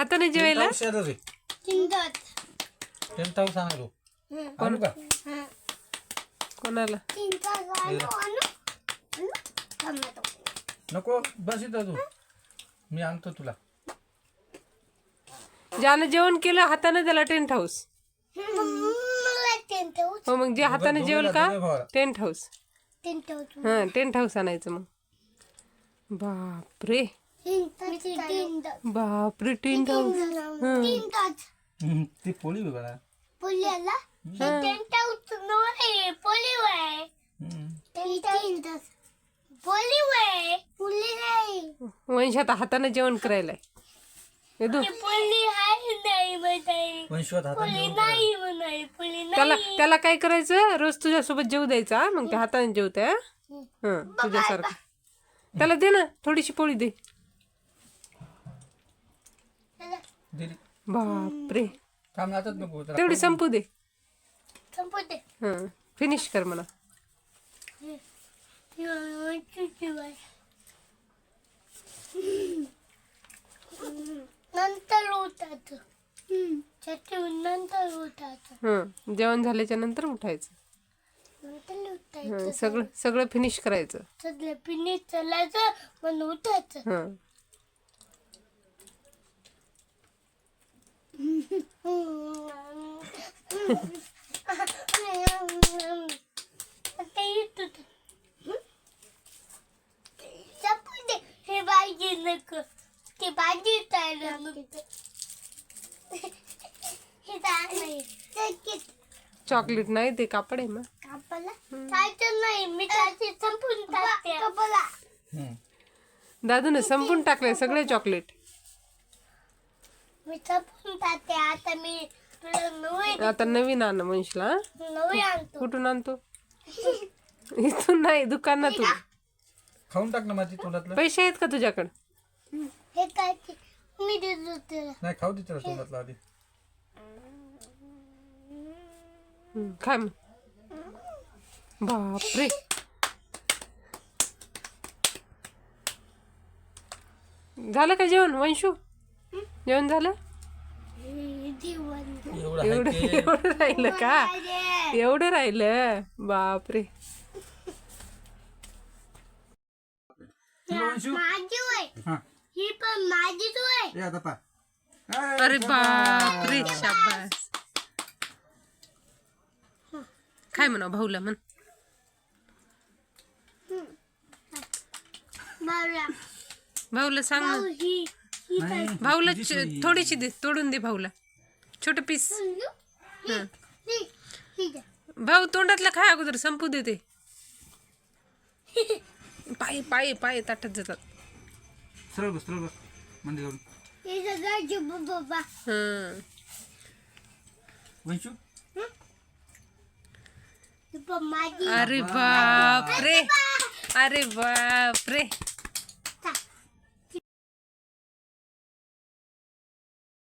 हाताने जेवायला? आणू का? कोणाला? टोमॅटो नको बस इथं तू. मी आणतो तुला. ज्यानं जेवण केलं हाताने त्याला टेंट हाऊस मला हो मग जे हाताने जेवल का. टेंट हाऊस हा टेंट हाऊस आणायचं मग. बापरे. बापरे टेंट हाऊस चिंतात हम्म, ती पोळी बघ. हम्म. वंश आता हाताने जेवण करायला वंशवात हाताने जेवण त्याला त्याला काय करायचं? रोज तुझ्यासोबत जेव द्यायचा हा? मग ते हाताने जेवते हा? तुझ्यासारखं. त्याला दे ना थोडीशी पोळी दे करायचं. दिली. बापरे. नको जरा. तेवढी संपू दे. संपते हा फिनिश कर मला नंतर उठायचं. नंतर उठायचं. हा जेवण झाल्याच्यानंतर उठायचं. नंतर उठायचं. हा, सगळं सगळं फिनिश करायचं. सगळं पिणी चालायचं मग उठायचं. हा आता येतो तो. हं? संपू दे. हे भाजी नको ते भाजी तयार नको हे काय नाही ते कित- चॉकलेट नाही ते कापड आहे मग. नाही मी संपून. दादून संपून टाकलंय सगळे चॉकलेट. मी संपून टाकते. आता मी आता नवीन आण आणतो. कुठून आणतो? इथून नाही दुकानातून. खाऊन टाक ना माझी तोंडातलं. पैसे आहेत का तुझ्याकडे? हे काय ते? मी देतो तुला. नाही खाऊ दे त्याला तोंडातलं आधी. हम्म, मग. बापरे. झालं का जेवण वंशू? जेवण झालं? एवढं राहिलं का? एवढं राहिलं? बापरे. हा. ही पण माझीच वय ये आता पा. अरे बापरे शाबास. काय म्हणा भाऊला म्हण. भाऊला. सांग ना. ही ही भाऊला थोडीशी दे तोडून दे भाऊला. छोट पीस द्या. भाऊ तोंडातलं खाय अगोदर संपू दे ते. पाय पाय पाय ताटत जातात. सरळ बस सरळ बस. म्हणजे. वंशू? ही? पण माझी अरे अरे बापरे.